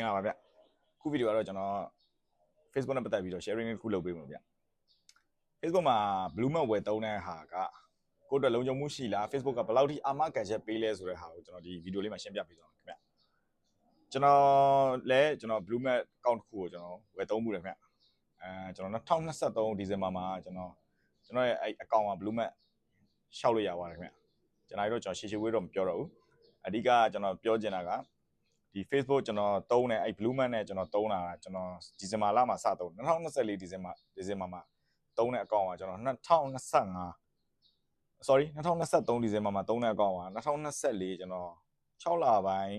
င်္ဂလာပါဗျခုဗီဒီယိုကတော့ကျွန်တော် Facebook နဲ့ပတ်သက်ပြီးတော့ sharing တစ်ခုလုပ်ပေးမှာဗျ Facebook မှာ blue mat ဝယ်သုံးတဲ့ဟာကကိုယ့်အတွက်လုံခြုံမှုရှိလား Facebook ကဘယ်လောက်ထိအာမခံချက်ပေးလဲဆိုတဲ့ဟာကိုကျွန်တော်ဒီဗီဒီယိုလေးမှာရှင်းပြပေးသွားမှာခင်ဗျကျွန်တော်လည်းကျွန်တော် blue mat account တစ်ခုကိုကျွန်တော်ဝယ်သုံးမှုတယ်ခင်ဗျအဲကျွန်တော်2023ဒီဇင်ဘာမှာကျွန်တော်ကျွန်တော်ရဲ့အဲ account က blue mat ရှောက်လို့ရပါတယ်ခင်ဗျကျွန်တော်တို့ကျွန်တော်ရှေ့ရှေ့ဝေးတော့မပြောတော့ဘူးအဓိကကျွန်တော်ပြောချင်တာက ဒီ Facebook ကျွန်တော်တုံးတယ်အဲ့ blue mat နဲ့ကျွန်တော်တုံးတာကကျွန်တော်ဒီဇင်ဘာလမှာစတုံး2024ဒီဇင်ဘာဒီဇင်ဘာမှာတုံးတဲ့အကောင့်ကကျွန်တော်2025 sorry 2023ဒီဇင်ဘာမှာတုံးတဲ့အကောင့်က2024ကျွန်တော်6လပိုင်း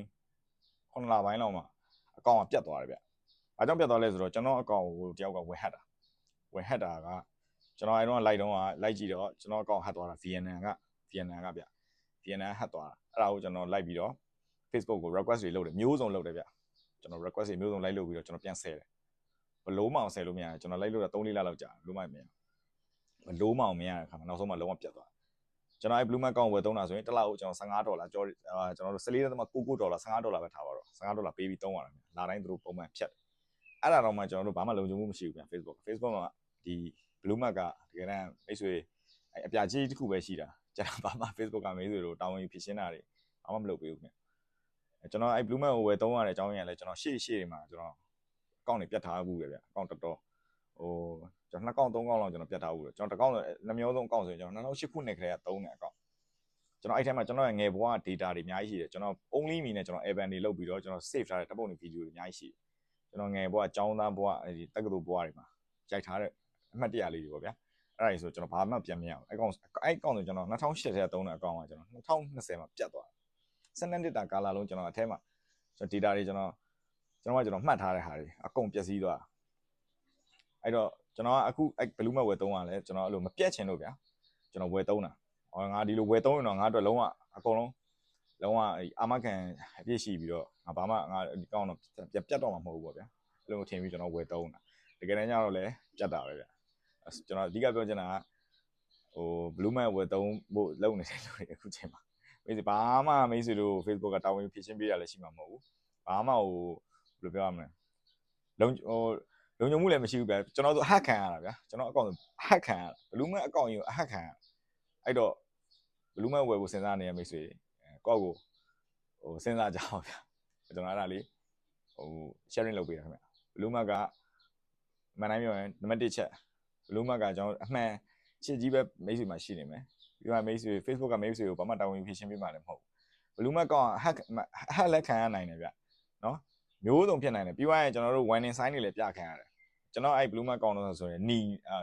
9လပိုင်းလောက်မှာအကောင့်ကပြတ်သွားတယ်ဗျ။ဘာကြောင့်ပြတ်သွားလဲဆိုတော့ကျွန်တော်အကောင့်ကိုတယောက်ကဝင်ဟက်တာဝင်ဟက်တာကကျွန်တော်အဲတော့လိုက်တော့ကလိုက်ကြည့်တော့ကျွန်တော်အကောင့်ဟက်သွားတာ VNN က VNN ကဗျ VNN ဟက်သွားတာအဲ့ဒါကိုကျွန်တော်လိုက်ပြီးတော့ Facebook ကို request တွေလုပ်တယ်မျိုးစုံလုပ်တယ်ဗျကျွန်တော် request တွေမျိုးစုံလိုက်လုပ်ပြီးတော့ကျွန်တော်ပြန်ဆဲတယ်ဘလို့မအောင်ဆဲလို့မရဘူးကျွန်တော်လိုက်လို့တော့3-4လလောက်ကြာလို့မှမရဘလို့မအောင်မရတဲ့အခါမှာနောက်ဆုံးမှလုံးဝပြတ်သွားကျွန်တော်အဲ blue mat ကောင်းဝယ်သုံးတာဆိုရင်တစ်လကိုကျွန်တော်15ဒေါ်လာကျော်ကျွန်တော်တို့14.99ဒေါ်လာ15ဒေါ်လာပဲထားပါတော့15ဒေါ်လာပေးပြီးသုံးရတာလာတိုင်းသူတို့ပုံမှန်ဖြတ်တယ်အဲ့ဒါတော့မှကျွန်တော်တို့ဘာမှလုံခြုံမှုမရှိဘူးဗျ Facebook Facebook မှာဒီ blue mat ကတကယ်တမ်းမိတ်ဆွေအပြာကြီးတစ်ခုပဲရှိတာကျွန်တော်ဘာမှ Facebook ကမိတ်ဆွေတို့တာဝန်ယူဖြစ်ရှင်းတာတွေဘာမှမလုပ်ပေးဘူးဗျ ကျွန်တော်အဲ blue mat ကိုဝယ်သုံးရတဲ့အကြောင်းရင်းလည်းကျွန်တော်ရှေ့ရှေ့တွေမှာကျွန်တော်အကောင့်တွေပြတ်ထားဘူးပဲဗျအကောင့်တော်တော်ဟိုကျွန်တော်နှစ်ကောင့်သုံးကောင့်လောက်ကျွန်တော်ပြတ်ထားဘူးတယ်ကျွန်တော်တစ်ကောင့်နှမျိုးဆုံးအကောင့်ဆိုရင်ကျွန်တော်2008ခုနှစ်ကလေးကသုံးတဲ့အကောင့်ကျွန်တော်အဲ့ထဲမှာကျွန်တော်ရဲ့ငယ်ဘဝ data တွေအများကြီးရှိတယ်ကျွန်တော် only me နဲ့ကျွန်တော် evan တွေလုပ်ပြီးတော့ကျွန်တော် save ထားတဲ့ဓာတ်ပုံတွေ video တွေအများကြီးရှိတယ်ကျွန်တော်ငယ်ဘဝအကြောင်းသားဘဝအဲဒီတက္ကသိုလ်ဘဝတွေမှာရိုက်ထားတဲ့အမှတ်တရလေးတွေပေါ့ဗျာအဲ့ဒါကြီးဆိုကျွန်တော်ဘာမှပြန်မရဘူးအဲ့ကောင်အဲ့ကောင်ဆိုကျွန်တော်2008ထဲသုံးတဲ့အကောင့်ကကျွန်တော်2020မှာပြတ်သွား တယ်စနစ်တစ်တာကာလာလုံးကျွန်တော်အထဲမှာကျွန်တော် data တွေကျွန်တော်ကျွန်တော်ကကျွန်တော်မှတ်ထားတဲ့ဟာတွေအကုန်ပျက်စီးသွားအဲ့တော့ကျွန်တော်ကအခုအဲ့ blue mat ဝယ်သုံးရလဲကျွန်တော်အဲ့လိုမပြတ်ချင်လို့ဗျာကျွန်တော်ဝယ်သုံးတာဟောငါဒီလိုဝယ်သုံးရင်တော့ငါအတွက်လုံးဝအကုန်လုံးလုံးဝအာမခံအပြည့်ရှိပြီးတော့ငါဘာမှငါဒီကောင်းတော့ပြတ်ပြတ်တော့မှာမဟုတ်ဘူးပေါ့ဗျာအဲ့လိုထင်ပြီးကျွန်တော်ဝယ်သုံးတာတကယ်တမ်းကျတော့လည်းပြတ်တာပဲဗျာကျွန်တော်အဓိကပြောချင်တာကဟို blue mat ဝယ်သုံးဖို့လုပ်နေတယ်လို့အခုချိန်မှာ မိတ်ဆွေဘာမှမိတ်ဆွေတို့ Facebook ကတာဝန်ဖြည့်ရှင်းပေးရလည်းရှိမှာမဟုတ်ဘူးဘာမှဟိုဘယ်လိုပြောရမလဲလုံဟိုလုံခြုံမှုလည်းမရှိဘူးဗျာကျွန်တော်ဆိုအဟက်ခံရတာဗျာကျွန်တော်အကောင့်ဆိုအဟက်ခံရတာ blue mat အကောင့်ကြီးကိုအဟက်ခံရအဲ့တော့ blue mat ဝယ်ဖို့စဉ်းစားနေတဲ့မိတ်ဆွေကောက်ကိုဟိုစဉ်းစားကြအောင်ဗျာကျွန်တော်အဲ့ဒါလေးဟို sharing လုပ်ပေးတာခင်ဗျ blue mat ကမန်တိုင်းပြောရင်နံပါတ်1ချက် blue mat ကကျွန်တော်အမှန်ချစ်ကြီးပဲမိတ်ဆွေမှာရှိနေမယ် ပြီးတော့မိတ်ဆွေ Facebook ကမိတ်ဆွေကိုဘာမှတာဝန်ယူဖြည့်ရှင်းပေးမှလည်းမဟုတ်ဘူး blue mat ကောဟက်ဟက်လက်ခံရနိုင်တယ်ဗျနော်မျိုးစုံဖြစ်နိုင်တယ်ပြီးတော့ရင်ကျွန်တော်တို့ warning sign တွေလည်းပြခံရတယ်ကျွန်တော်အဲ့ blue mat ကောင်းတော့ဆိုရင်နီ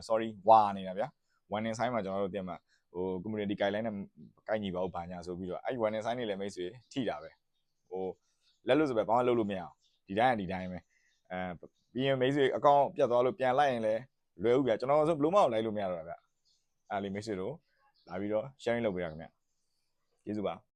sorry ဝါနေတာဗျာ warning sign မှာကျွန်တော်တို့တင်မှာဟို community guideline နဲ့ကိုက်ညီပါဦးဘာညာဆိုပြီးတော့အဲ့ warning sign တွေလည်းမိတ်ဆွေထိတာပဲဟိုလက်လို့ဆိုပဲဘာမှလုပ်လို့မရအောင်ဒီတိုင်းကဒီတိုင်းပဲအဲပြီးရင်မိတ်ဆွေအကောင့်ပြတ်သွားလို့ပြန်လိုက်ရင်လည်းလွယ်ဦးဗျာကျွန်တော်ဆို blue mat ကိုလိုက်လို့မရတော့ဗျာအဲ့လေမိတ်ဆွေတို့ လာပြီးတော့ sharing လုပ်ပေးရခင်ဗျကျေးဇူးပါ